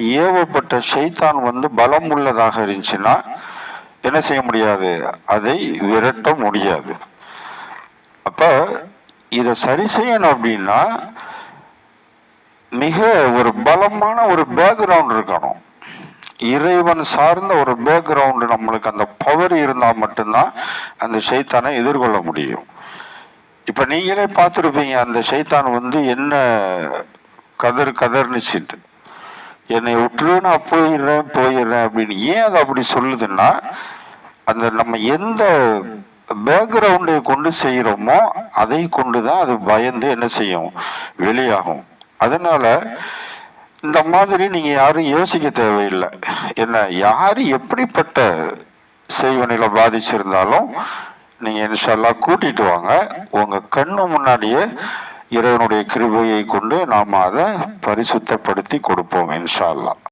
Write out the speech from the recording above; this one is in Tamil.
ஏவப்பட்ட ஷைத்தான் வந்து பலம் உள்ளதாக இருந்துச்சுன்னா என்ன செய்ய முடியாது? அதை விரட்ட முடியாது. அப்போ இதை சரி செய்யணும் அப்படின்னா மிக ஒரு பலமான ஒரு பேக்ரவுண்ட் இருக்கணும். இறைவன் சார்ந்த ஒரு பேக்ரவுண்டு நம்மளுக்கு அந்த பவர் இருந்தால் மட்டும்தான் அந்த சைத்தானை எதிர்கொள்ள முடியும். இப்போ நீங்களே பார்த்துருப்பீங்க அந்த ஷைத்தான் வந்து என்ன கதர் கதர்னுச்சிட்டு என்னை விட்டுரு நான் போயிடுறேன் போயிடுறேன் அப்படின்னு ஏன் அது அப்படி சொல்லுதுன்னா அந்த நம்ம எந்த பேக்ரவுண்டை கொண்டு செய்கிறோமோ அதை கொண்டு தான் அது பயந்து என்ன செய்யும்? வெளியாகும். அதனால் இந்த மாதிரி நீங்கள் யாரும் யோசிக்க தேவையில்லை. என்ன யார் எப்படிப்பட்ட செய்வனையில் பாதிச்சிருந்தாலும் நீங்கள் இன்ஷால்லா கூட்டிகிட்டு வாங்க. உங்கள் கண்ணு முன்னாடியே இறைவனுடைய கிருபையை கொண்டு நாம் அதை பரிசுத்தப்படுத்தி கொடுப்போம் இன்ஷா